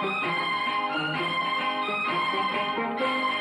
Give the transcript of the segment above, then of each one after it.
Thank you.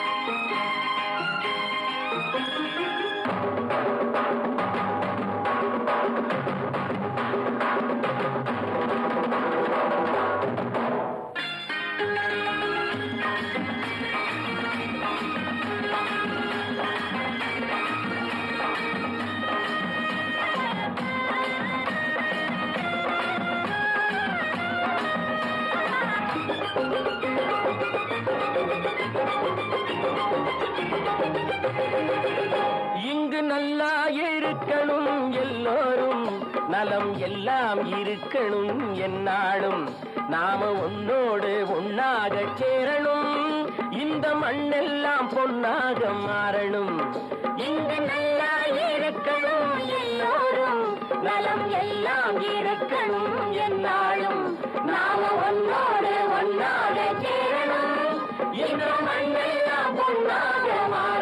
மக்களும் எல்லோரும். நலம் எல்லாம் இருக்கணும் என்னாலும் நாம உன்னோடு ஒன்னாக சேரணும். இந்த மண்ணெல்லாம் பொன்னாக மாறணும். இங்கு நல்லா இருக்கணும் எல்லோரும். நலம் எல்லாம் இருக்கணும் என்னாலும் நாம ஒன்னோடு ஒன்னாக சேரணும். இந்த மண்ணெல்லாம் பொன்னாக மாறணும்.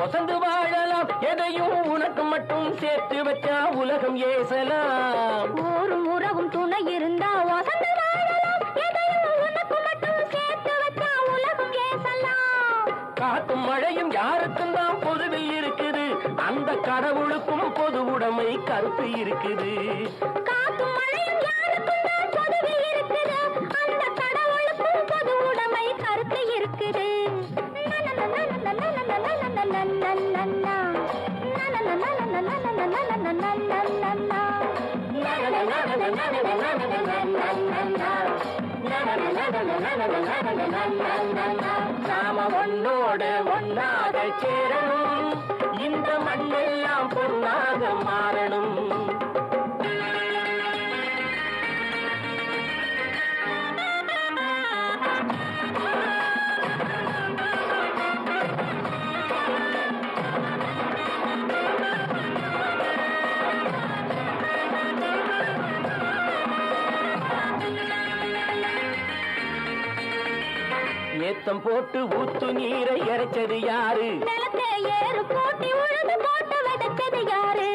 ஒசந்து வாழலாம். எதையும் உனக்கு மட்டும் சேர்த்து வச்சா உலகம் ஏசலாம். ஊரும் உறவும் துணை இருந்தா வசந்து ஏசலாம். காத்தும் மழையும் யாருக்கும் தான் பொதுவில் இருக்குது. அந்த கடவுளுக்கும் பொது உடைமை கருத்து இருக்குது. காத்தும் மழையும் யாருக்கும் தான் பொதுவில் இருக்குது. அந்த கடவுளுக்கும் பொது உடைமை கருத்து இருக்குது. நாம ஒன்னோடு ஒன்னாக சேரணும். இந்த மண்ணெல்லாம் பொன்னாக மாறணும். ஏத்தம் போட்டு ஊத்து நீரை இறைச்சது யாரு நிலத்தை ஏறு போட்டி உழுது போட்டு விதைச்சது யாரு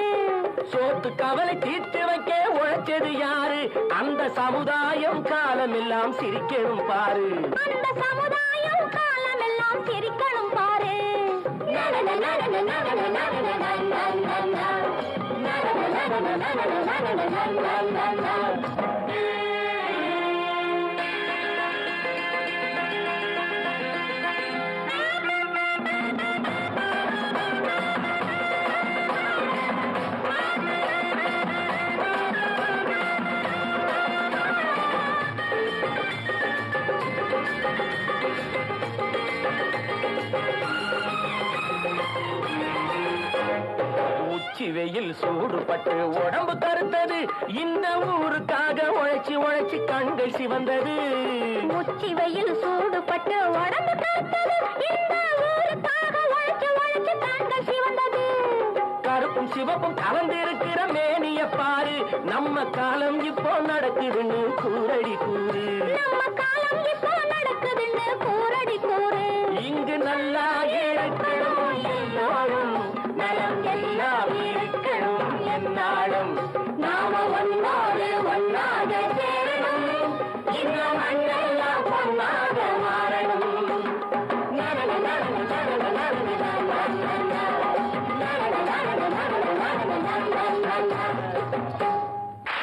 சோத்து கவலை தீர்த்து வைக்க உழைச்சது யாரு அந்த சமுதாயம் காலமெல்லாம் சிரிக்கணும் பாரு அந்த சமுதாயம் காலமெல்லாம் சிரிக்கணும் பாரு உச்சி வெயில் சூடுபட்டு உடம்பு கருத்தது இந்த ஊருக்காக உழைச்சி உழைச்சி கண்கள் சிவந்தது. உச்சி வெயில் சூடுபட்டு உடம்பு கருத்தது இந்த ஊருக்காக உழைச்சு உழைச்சு கண்கள் சிவந்தது. கருப்பும் சிவப்பும் கலந்திருக்கிற மேனிய பாரு. நம்ம காலம் இப்போ நடக்குதுன்னு கூரடி கூறு. நம்ம காலம் இப்போ நடக்குதுன்னு கூரடி கூறு. இங்கு நல்லா night.